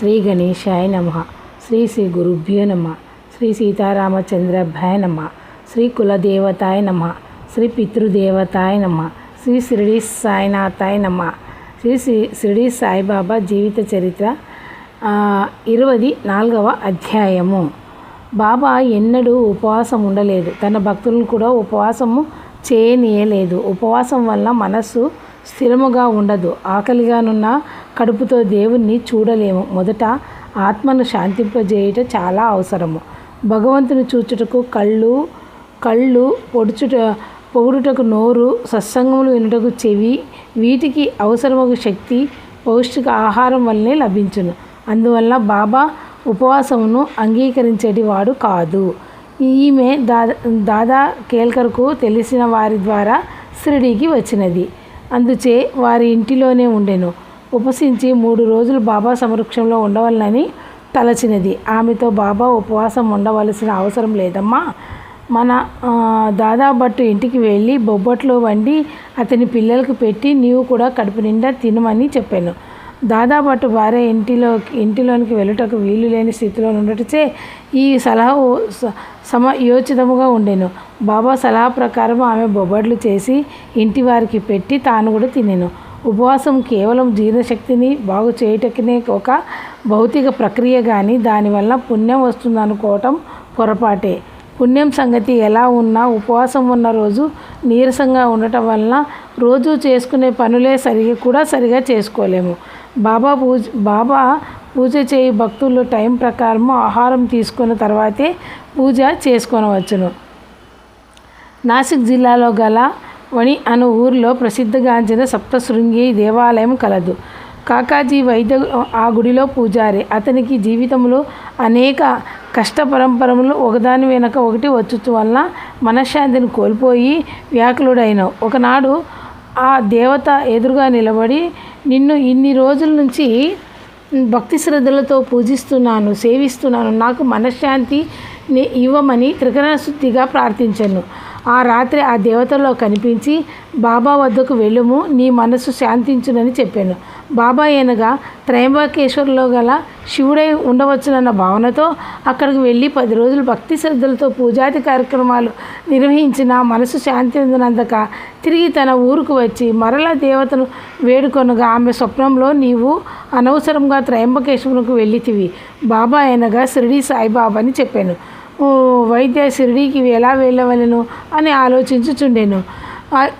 శ్రీ గణేశాయ నమ. శ్రీ శ్రీ గురుభ్యో నమ. శ్రీ సీతారామచంద్రభ్యాయ నమ. శ్రీ కులదేవతాయ నమ. శ్రీ పితృదేవతాయ నమ. శ్రీ షిరిడి సాయినాథాయ నమ. శ్రీ శ్రీ షిరిడి సాయిబాబా జీవిత చరిత్ర ఇరవది నాలుగవ అధ్యాయము. బాబా ఎన్నడూ ఉపవాసం ఉండలేదు. తన భక్తులను కూడా ఉపవాసము చేయనీయలేదు. ఉపవాసం వల్ల మనస్సు స్థిరముగా ఉండదు. ఆకలిగానున్న కడుపుతో దేవుణ్ణి చూడలేము. మొదట ఆత్మను శాంతింపజేయుట చాలా అవసరము. భగవంతుని చూచుటకు కళ్ళు కళ్ళు పొడుచుట పొగుడుటకు నోరు సత్సంగములు వినుటకు చెవి వీటికి అవసరమగు శక్తి పౌష్టిక ఆహారం వల్లనే లభించును. అందువల్ల బాబా ఉపవాసమును అంగీకరించేటి వాడు కాదు. ఈమె దాదా దాదా కేల్కర్కు తెలిసిన వారి ద్వారా షిరిడీకి వచ్చినది. అందుచే వారి ఇంటిలోనే ఉండెను. ఉపసించి మూడు రోజులు బాబా సమక్షంలో ఉండవలనని తలచినది. ఆమెతో బాబా ఉపవాసం ఉండవలసిన అవసరం లేదమ్మా. మన ఆ, దాదా భట్టు ఇంటికి వెళ్ళి బొబ్బట్లు వండి అతని పిల్లలకు పెట్టి నీవు కూడా కడుపు నిండా తినమని చెప్పాను. దాదా భట్టు భార్య ఇంటిలో ఇంటిలోనికి వెళ్ళుటకు వీలు లేని స్థితిలో ఉండటచే ఈ సలహా సమ యోచితముగా సమయోచితముగా ఉండెను. బాబా సలహా ప్రకారం ఆమె బొబ్బట్లు చేసి ఇంటి వారికి పెట్టి తాను కూడా తినేను. ఉపవాసం కేవలం జీర్ణశక్తిని బాగు చేయటకనే ఒక భౌతిక ప్రక్రియ కానీ దానివల్ల పుణ్యం వస్తుందనుకోవటం పొరపాటే. పుణ్యం సంగతి ఎలా ఉన్నా ఉపవాసం ఉన్న రోజు నీరసంగా ఉండటం వలన రోజు చేసుకునే పనులే సరిగా కూడా సరిగా చేసుకోలేము. బాబా పూజ బాబా పూజ చేయి భక్తులు టైం ప్రకారం ఆహారం తీసుకున్న తర్వాతే పూజ చేసుకొనవచ్చును. నాసిక్ జిల్లాలో గల వణి అను ఊరిలో ప్రసిద్ధిగాంచిన సప్తశృంగి దేవాలయం కలదు. కాకాజీ వైద్య ఆ గుడిలో పూజారి. అతనికి జీవితంలో అనేక కష్ట పరంపరములు ఒకదాని వెనక ఒకటి వచ్చుచు వలన మనశ్శాంతిని కోల్పోయి వ్యాకులుడైన ఒకనాడు ఆ దేవత ఎదురుగా నిలబడి నిన్ను ఇన్ని రోజుల నుంచి భక్తి శ్రద్ధలతో పూజిస్తున్నాను సేవిస్తున్నాను. నాకు మనశ్శాంతిని ఇవ్వమని త్రికరణ శుద్ధిగా ప్రార్థించాను. ఆ రాత్రి ఆ దేవతలో కనిపించి బాబా వద్దకు వెళ్ళుము నీ మనసు శాంతించునని చెప్పాను. బాబా అనగా త్రయంబకేశ్వరంలో గల శివుడై ఉండవచ్చునన్న భావనతో అక్కడికి వెళ్ళి పది రోజులు భక్తి శ్రద్ధలతో పూజాది కార్యక్రమాలు నిర్వహించిన మనసు శాంతి అందినందుక తిరిగి తన ఊరుకు వచ్చి మరలా దేవతను వేడుకొనగా ఆమె స్వప్నంలో నీవు అనవసరంగా త్రయంబకేశ్వరంకు వెళ్ళితివి. బాబా అయినగా షిరిడి సాయిబాబాని చెప్పాను. వైద్య షిరిడీకి ఎలా వెళ్ళవలను అని ఆలోచించుచుండెను.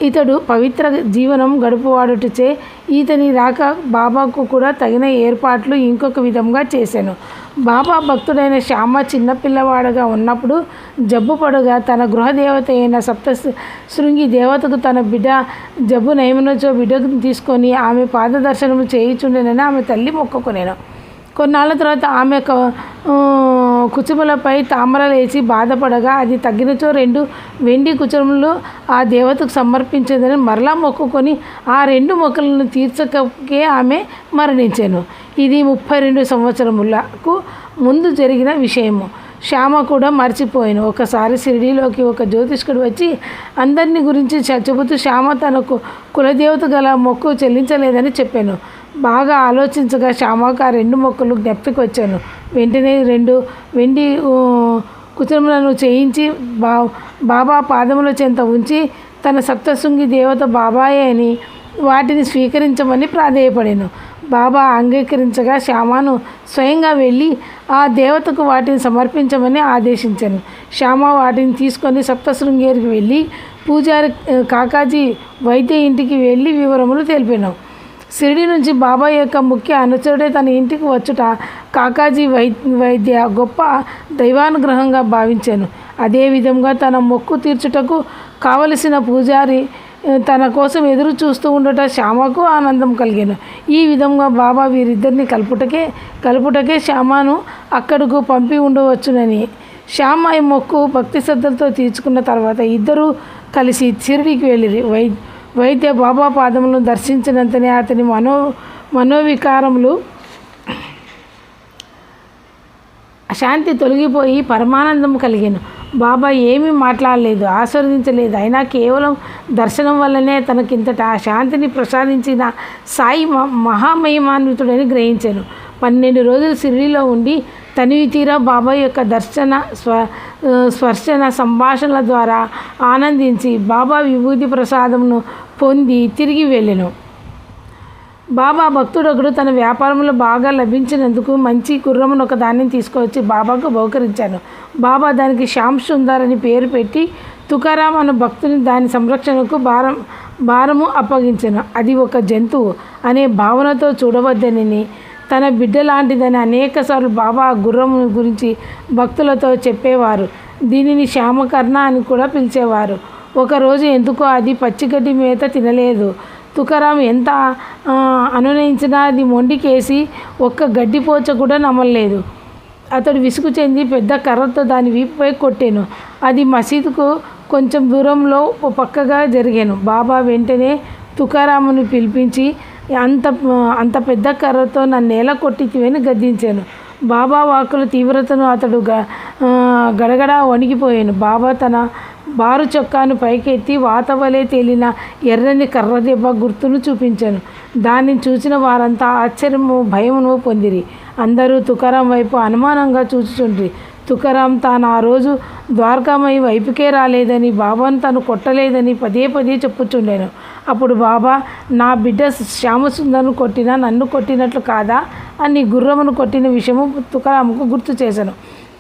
ఇతడు పవిత్ర జీవనం గడుపువాడుటచే ఈతని రాక బాబాకు కూడా తగిన ఏర్పాట్లు ఇంకొక విధంగా చేశాను బాబా భక్తుడైన శ్యామ చిన్నపిల్లవాడుగా ఉన్నప్పుడు జబ్బు పడగా తన గృహదేవత అయిన సప్త శృంగి దేవతకు తన బిడ్డ జబ్బు నయమునచో బిడ్డకు తీసుకొని ఆమె పాదదర్శనము చేయుచుండెనని ఆమె తల్లి మొక్కుకునేను. కొన్నాళ్ళ తర్వాత ఆమె కుచుములపై తామర లేచి బాధపడగా అది తగ్గినచో రెండు వెండి కుచుములు ఆ దేవతకు సమర్పించేదని మరలా మొక్కుకొని ఆ రెండు మొక్కలను తీర్చకే ఆమె మరణించాను. ఇది ముప్పై రెండు సంవత్సరములకు ముందు జరిగిన విషయము. శ్యామ కూడా మర్చిపోయాను. ఒకసారి షిరిడీలోకి ఒక జ్యోతిష్కుడు వచ్చి అందరిని గురించి చెబుతూ శ్యామ తనకు కులదేవత గల మొక్కు చెల్లించలేదని చెప్పాను. బాగా ఆలోచించగా శ్యామకు ఆ రెండు మొక్కలు జ్ఞప్తికి వచ్చాను. వెంటనే రెండు వెండి ఊ, చేయించి బా బాబా పాదముల చెంత ఉంచి తన సప్తశృంగి దేవత బాబాయే అని వాటిని స్వీకరించమని ప్రాధేయపడాను. బాబా అంగీకరించగా శ్యామను స్వయంగా వెళ్ళి ఆ దేవతకు వాటిని సమర్పించమని ఆదేశించాను. శ్యామ వాటిని తీసుకొని సప్తశృంగేరికి వెళ్ళి పూజారి కాకాజీ వైద్య ఇంటికి వెళ్ళి వివరములు తెలిపాను. షిరిడి నుంచి బాబా యొక్క ముఖ్య అనుచరుడే తన ఇంటికి వచ్చుట కాకాజీ వై వైద్య గొప్ప దైవానుగ్రహంగా భావించాను. అదేవిధంగా తన మొక్కు తీర్చుటకు కావలసిన పూజారి తన కోసం ఎదురు చూస్తూ ఉండట శ్యామకు ఆనందం కలిగాను. ఈ విధంగా బాబా వీరిద్దరిని కలుపుటకే కలుపుటకే శ్యామను అక్కడకు పంపి ఉండవచ్చునని. శ్యామ ఈ మొక్కు భక్తి శ్రద్ధలతో తీర్చుకున్న తర్వాత ఇద్దరూ కలిసి షిరిడికి వెళ్ళిరి. వై వైద్య బాబా పాదములను దర్శించినంతనే అతని మనో మనోవికారములు శాంతి తొలగిపోయి పరమానందం కలిగాను. బాబా ఏమీ మాట్లాడలేదు ఆస్వాదించలేదు. అయినా కేవలం దర్శనం వల్లనే తనకింతట ఆ శాంతిని ప్రసాదించిన సాయి మ- మహామహిమాన్వితుడని గ్రహించాను పన్నెండు రోజులు సిరిలో ఉండి తనివి తీరా బాబా యొక్క దర్శన స్వ స్పర్శన సంభాషణల ద్వారా ఆనందించి బాబా విభూతి ప్రసాదంను పొంది తిరిగి వెళ్ళాను. బాబా భక్తుడొకడు తన వ్యాపారంలో బాగా లభించినందుకు మంచి గుర్రమును ఒక దాన్ని తీసుకువచ్చి బాబాకు బహుకరించాను. బాబా దానికి శ్యామ్ సుందర్ అని పేరు పెట్టి తుకారాం అన్న భక్తుని దాని సంరక్షణకు భారం భారము అప్పగించాను. అది ఒక జంతువు అనే భావనతో చూడవద్దని తన బిడ్డ లాంటిదని అనేకసార్లు బాబా గుర్రం గురించి భక్తులతో చెప్పేవారు. దీనిని శ్యామకర్ణ అని కూడా పిలిచేవారు. ఒకరోజు ఎందుకో అది పచ్చిగడ్డి మేత తినలేదు. తుకారాం ఎంత అనునయించినా అది మొండికేసి ఒక్క గడ్డిపోచ కూడా నమ్మలేదు అతడు విసుగు చెంది పెద్ద కర్రతో దాని వీపుపై కొట్టాను. అది మసీదుకు కొంచెం దూరంలో ఓ పక్కగా జరిగాను. బాబా వెంటనే తుకారామును పిలిపించి అంత అంత పెద్ద కర్రతో నన్ను నేల కొట్టించివని గద్దించాను. బాబా వాకుల తీవ్రతను అతడు గ గడగడ వణికిపోయాను. బాబా తన బారు చొక్కాను పైకెత్తి వాతవలే తేలిన ఎర్రని కర్ర దెబ్బ గుర్తును చూపించాను. దానిని చూసిన వారంతా ఆశ్చర్యము భయమును పొందిరి. అందరూ తుకారాం వైపు అనుమానంగా చూచుచుండ్రి. తుకారాం తాను ఆ రోజు ద్వారకామై వైపుకే రాలేదని బాబాను తను కొట్టలేదని పదే పదే చెప్పుచుండాను. అప్పుడు బాబా నా బిడ్డ శ్యామసుందర్ను కొట్టినా నన్ను కొట్టినట్లు కాదా అని గుర్రమును కొట్టిన విషయము తుకారాముకు గుర్తు చేశాను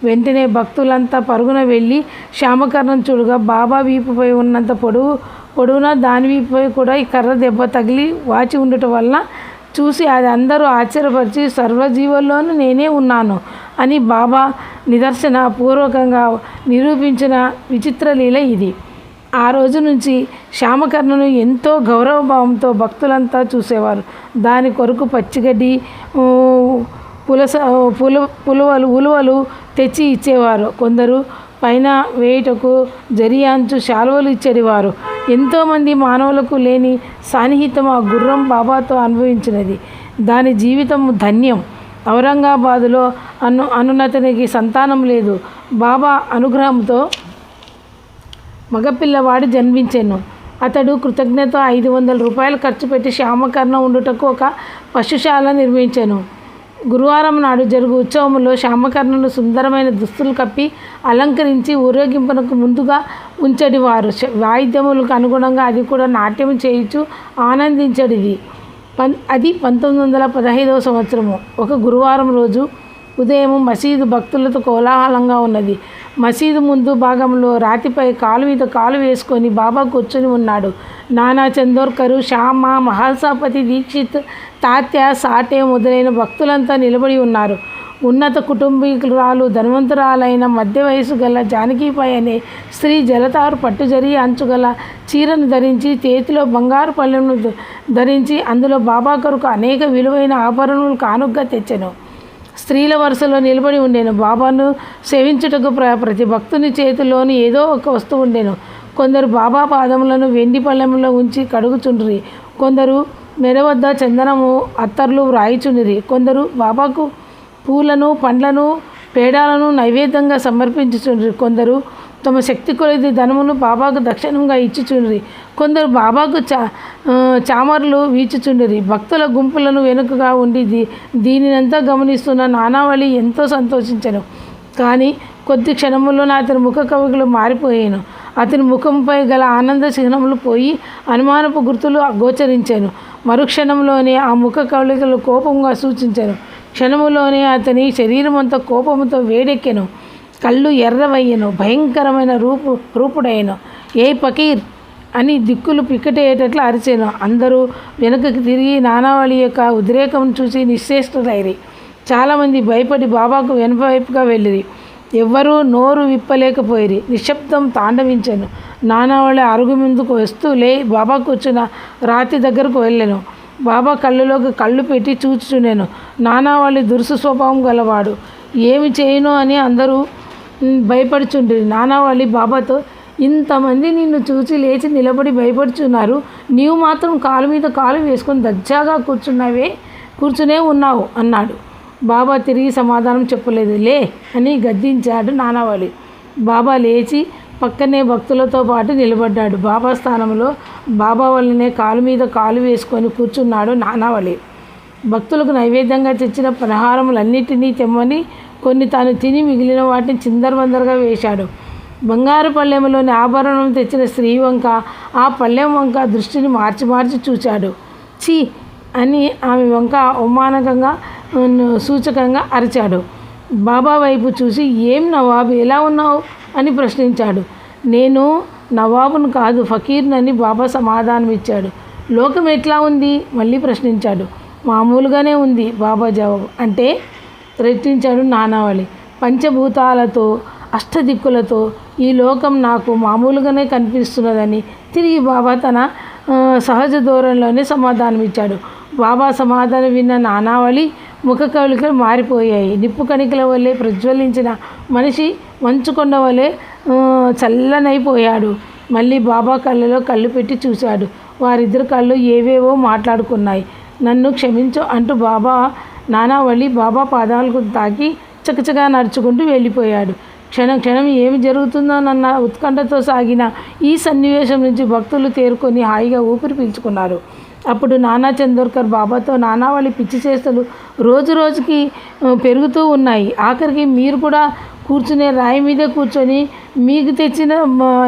వెంటనే భక్తులంతా పరుగున వెళ్ళి శ్యామకర్ణం చూడగా బాబా వీపుపై ఉన్నంత పొడవు పొడవున? దాని వీపుపై కూడా ఈ కర్ర దెబ్బ తగిలి వాచి ఉండటం వలన చూసి అది అందరూ ఆశ్చర్యపరిచి సర్వజీవుల్లోనూ నేనే ఉన్నాను అని బాబా నిదర్శన పూర్వకంగా నిరూపించిన విచిత్ర లీల ఇది. ఆ రోజు నుంచి శ్యామకర్ణను ఎంతో గౌరవభావంతో భక్తులంతా చూసేవారు. దాని కొరకు పచ్చిగడ్డి పులస పుల పులువలు ఉలువలు తెచ్చి ఇచ్చేవారు. కొందరు పైన వేయుటకు జరియాంచు శాలువలు ఇచ్చేవారు. ఎంతోమంది మానవులకు లేని సాన్నిహితం ఆ గుర్రం బాబాతో అనుభవించినది. దాని జీవితం ధన్యం. ఔరంగాబాదులో అను అనున్నతనికి సంతానం లేదు. బాబా అనుగ్రహంతో మగపిల్లవాడు జన్మించాను. అతడు కృతజ్ఞత ఐదు వందల రూపాయలు ఖర్చు పెట్టి శ్యామకర్ణ ఉండుటకు ఒక పశుశాల నిర్మించాను. గురువారం నాడు జరుగు ఉత్సవంలో శ్యామకర్ణులు సుందరమైన దుస్తులు కప్పి అలంకరించి ఊరేగింపునకు ముందుగా ఉంచడివారు. వాయిద్యములకు అనుగుణంగా అది కూడా నాట్యం చేయించు ఆనందించడిది. పన్ అది పంతొమ్మిది వందల పదహైదవ సంవత్సరము. ఒక గురువారం రోజు ఉదయం మసీదు భక్తులతో కోలాహలంగా ఉన్నది. మసీదు ముందు భాగంలో రాతిపై కాలు మీద కాలు వేసుకొని బాబా కూర్చొని ఉన్నాడు. నానా చందోర్కరు శ్యామ మహాసాపతి దీక్షిత్ తాత్య సాటే మొదలైన భక్తులంతా నిలబడి ఉన్నారు. ఉన్నత కుటుంబీకురాలు ధనవంతురాలైన మధ్య వయసు గల జానకీపై అనే స్త్రీ జలతారు పట్టుజరి అంచుగల చీరను ధరించి చేతిలో బంగారు పళ్ళెను ధరించి అందులో బాబా కొరకు అనేక విలువైన ఆభరణములు కానుగ్గా తెచ్చెను. స్త్రీల వరుసలో నిలబడి ఉండేను. బాబాను సేవించుటకు ప్ర ప్రతి భక్తుని చేతిలోని ఏదో ఒక వస్తువు ఉండేను. కొందరు బాబా పాదములను వెండి పళ్ళెంలో ఉంచి కడుగుచుండ్రి. కొందరు మెడ వద్ద చందనము అత్తర్లు వ్రాయిచుండిరి. కొందరు బాబాకు పూలను పండ్లను పేడాలను నైవేద్యంగా సమర్పించుచుండ్రి. కొందరు తమ శక్తి కొలది ధనమును బాబాకు దక్షిణంగా ఇచ్చుచుండ్రి. కొందరు బాబాకు చా చామర్లు వీచుచుండిరి. భక్తుల గుంపులను వెనుకగా ఉండి దీ దీనినంతా గమనిస్తున్న నానావళి ఎంతో సంతోషించను. కానీ కొద్ది క్షణముల్లోనే అతని ముఖ కవికలు మారిపోయాను. అతని ముఖంపై గల ఆనంద చిహ్నములు పోయి అనుమానపు గుర్తులు గోచరించాను. మరుక్షణంలోనే ఆ ముఖ కవలికలు కోపంగా సూచించాను. క్షణములోనే అతని శరీరం అంతా వేడెక్కెను. కళ్ళు ఎర్రవయ్యను. భయంకరమైన రూపు రూపుడయ్యను. ఏ పకీర్ అని దిక్కులు పిక్కటేటట్లు అరిచాను. అందరూ వెనుకకు తిరిగి నానావళి యొక్క ఉద్రేకం చూసి నిశ్చేష్టులైరి చాలామంది భయపడి బాబాకు వెనుక వైపుగా వెళ్ళిరి. ఎవ్వరూ నోరు విప్పలేకపోయిరి. నిశ్శబ్దం తాండవించాను. నానావళి అరుగు ముందుకు వస్తూ లే బాబా కూర్చున్న రాతి దగ్గరకు వెళ్ళాను. బాబా కళ్ళులోకి కళ్ళు పెట్టి చూచుచున్నాను నానావళి దురుసు స్వభావం గలవాడు. ఏమి చేయను అని అందరూ మ్, భయపడుచుండ్రి నానావళి బాబాతో ఇంతమంది నిన్ను చూసి లేచి నిలబడి భయపడుచున్నారు. నీవు మాత్రం కాలు మీద కాలు వేసుకొని దర్జాగా కూర్చున్నావే కూర్చునే ఉన్నావు అన్నాడు. బాబా తిరిగి సమాధానం చెప్పలేదు. లే అని గద్దించాడు నానావళి బాబా లేచి పక్కనే భక్తులతో పాటు నిలబడ్డాడు. బాబా స్థానంలో బాబా వల్లనే కాలు మీద కాలు వేసుకొని కూర్చున్నాడు నానావళి. భక్తులకు నైవేద్యంగా తెచ్చిన పలహారములన్నిటినీ తెమ్మని కొన్ని తాను తిని మిగిలిన వాటిని చిందరవందరగా వేశాడు. బంగారు పళ్ళెంలోని ఆభరణం తెచ్చిన స్త్రీ వంక ఆ పళ్ళెం వంక దృష్టిని మార్చి మార్చి చూశాడు ఛీ! అని ఆమె వంక అవమానకంగా సూచకంగా అరిచాడు. బాబా వైపు చూసి ఏం నవాబు? ఎలా ఉన్నావు? అని ప్రశ్నించాడు. నేను నవాబును కాదు ఫకీర్నని బాబా సమాధానం ఇచ్చాడు లోకం ఎట్లా ఉంది? మళ్ళీ ప్రశ్నించాడు. మామూలుగానే ఉంది బాబా జవాబు. అంటే రెట్టించాడు నానావళి. పంచభూతాలతో అష్టదిక్కులతో ఈ లోకం నాకు మామూలుగానే కనిపిస్తున్నదని తిరిగి బాబా తన సహజ ధోరణిలోనే సమాధానం ఇచ్చాడు బాబా సమాధానం విన్న నానావళి ముఖ కవలికలు మారిపోయాయి. నిప్పు కణికల వల్లే ప్రజ్వలించిన మనిషి మంచుకొండ వలె చల్లనైపోయాడు. మళ్ళీ బాబా కళ్ళలో కళ్ళు పెట్టి చూశాడు. వారిద్దరు కళ్ళు ఏవేవో మాట్లాడుకున్నాయి. నన్ను క్షమించు అంటూ బాబా నానావళి బాబా పాదాలకు తాకి చకచకా నడుచుకుంటూ వెళ్ళిపోయాడు. క్షణం క్షణం ఏమి జరుగుతుందోనన్న ఉత్కంఠతో సాగిన ఈ సన్నివేశం నుంచి భక్తులు తేరుకొని హాయిగా ఊపిరి పీల్చుకున్నారు. అప్పుడు నానా చందోర్కర్ బాబాతో నానావళి పిచ్చి చేస్తలు రోజు రోజుకి పెరుగుతూ ఉన్నాయి. ఆఖరికి మీరు కూడా కూర్చునే రాయి మీదే కూర్చొని మీకు తెచ్చిన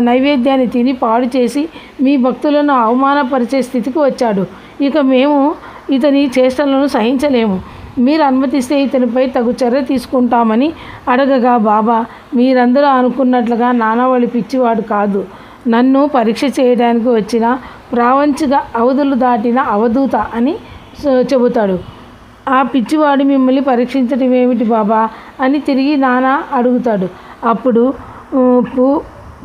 నైవేద్యాన్ని తిని పాడు చేసి మీ భక్తులను అవమానపరిచే స్థితికి వచ్చాడు. ఇక మేము ఇతని చేష్టలను సహించలేము. మీరు అనుమతిస్తే ఇతనిపై తగు చర్య తీసుకుంటామని అడగగా బాబా మీరందరూ అనుకున్నట్లుగా నానావళి పిచ్చివాడు కాదు. నన్ను పరీక్ష చేయడానికి వచ్చిన ప్రావంచిక అవధులు దాటిన అవధూత అని చెబుతాడు. ఆ పిచ్చివాడు మిమ్మల్ని పరీక్షించడం ఏమిటి బాబా? అని తిరిగి నానా అడుగుతాడు. అప్పుడు పూ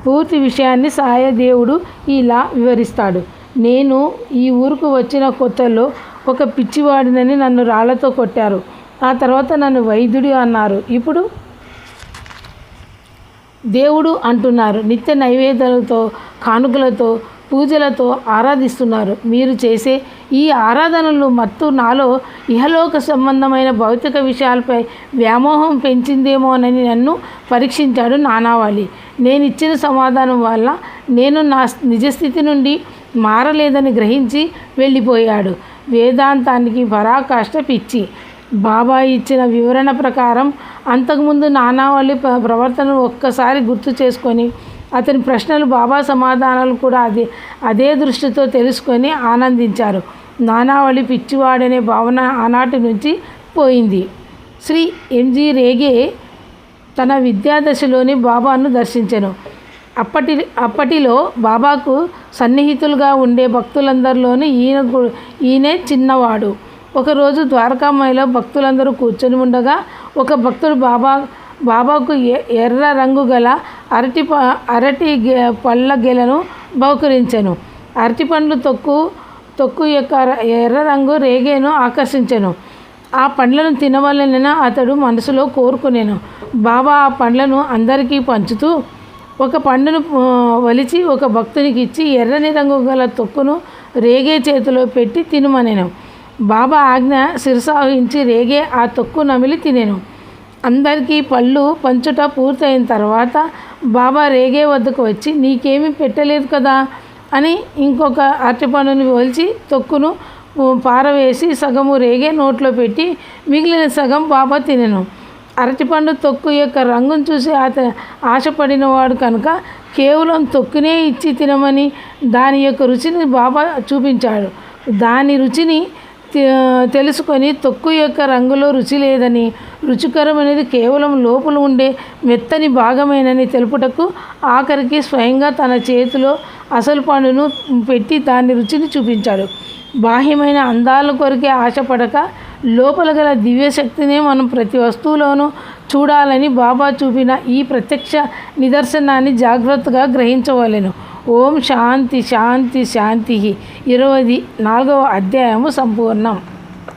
పూర్తి విషయాన్ని సాయదేవుడు ఇలా వివరిస్తాడు. నేను ఈ ఊరుకు వచ్చిన కొత్తలో ఒక పిచ్చివాడినని నన్ను రాళ్ళతో కొట్టారు. ఆ తర్వాత నన్ను వైద్యుడు అన్నారు. ఇప్పుడు? దేవుడు అంటున్నారు. నిత్య నైవేద్యాలతో కానుకలతో పూజలతో ఆరాధిస్తున్నారు. మీరు చేసే ఈ ఆరాధనలు మత్తు నాలో ఇహలోక సంబంధమైన భౌతిక విషయాలపై వ్యామోహం పెంచిందేమోనని నన్ను పరీక్షించాడు నానావాలి. నేను ఇచ్చిన సమాధానం వల్ల నేను నా నిజస్థితి నుండి మారలేదని గ్రహించి వెళ్ళిపోయాడు. వేదాంతానికి పరాకాష్ట పిచ్చి. బాబా ఇచ్చిన వివరణ ప్రకారం అంతకుముందు నానావళి ప్రవర్తనను ఒక్కసారి గుర్తు చేసుకొని అతని ప్రశ్నలు బాబా సమాధానాలు కూడా అదే అదే దృష్టితో తెలుసుకొని ఆనందించారు. నానావళి పిచ్చివాడనే భావన ఆనాటి నుంచి పోయింది. శ్రీ ఎంజి రేగే తన విద్యాదశలోని బాబాను దర్శించను. అప్పటి అప్పటిలో బాబాకు సన్నిహితులుగా ఉండే భక్తులందరిలోనూ ఈయన ఈయనే చిన్నవాడు. ఒకరోజు ద్వారకామాయిలో భక్తులందరూ కూర్చొని ఉండగా ఒక భక్తుడు బాబా బాబాకు ఎ- ఎర్ర రంగు గల అరటి ప అరటి గె- పళ్ళ గెలను బహుకరించెను. అరటి పండ్లు తొక్కు తొక్కు యొక్క ఎర్ర రంగు రేగేను ఆకర్షించెను. ఆ పండ్లను తినవలన అతడు మనసులో కోరుకునేను. బాబా ఆ పండ్లను అందరికీ పంచుతూ ఒక పండును వలిచి ఒక భక్తునికి ఇచ్చి ఎర్రని రంగు గల తొక్కును రేగే చేతిలో పెట్టి తినమనేను. బాబా ఆజ్ఞ శిరసాహించి రేగే ఆ తొక్కు నమిలి తినేను. అందరికీ పళ్ళు పంచుట పూర్తయిన తర్వాత బాబా రేగే వద్దకు వచ్చి నీకేమీ పెట్టలేదు కదా? అని ఇంకొక అరటిపండుని పోల్చి తొక్కును పారవేసి సగము రేగే నోట్లో పెట్టి మిగిలిన సగం బాబా తినెను. అరటిపండు తొక్కు యొక్క రంగును చూసి అత ఆశపడినవాడు కనుక కేవలం తొక్కునే ఇచ్చి తినమని దాని యొక్క రుచిని బాబా చూపించాడు. దాని రుచిని తెలుసుకొని తొక్కు యొక్క రంగులో రుచి లేదని రుచికరమైనది కేవలం లోపల ఉండే మెత్తని భాగమేనని తెలుపుటకు ఆఖరికి స్వయంగా తన చేతిలో అసలు పండును పెట్టి దాని రుచిని చూపించాడు. బాహ్యమైన అందాల కొరికే ఆశపడక లోపల గల దివ్యశక్తినే మనం ప్రతి వస్తువులోనూ చూడాలని బాబా చూపిన ఈ ప్రత్యక్ష నిదర్శనాన్ని జాగ్రత్తగా గ్రహించవలెను. ఓం శాంతి శాంతి శాంతి. ఇరవై నాలుగవ అధ్యాయము సంపూర్ణం.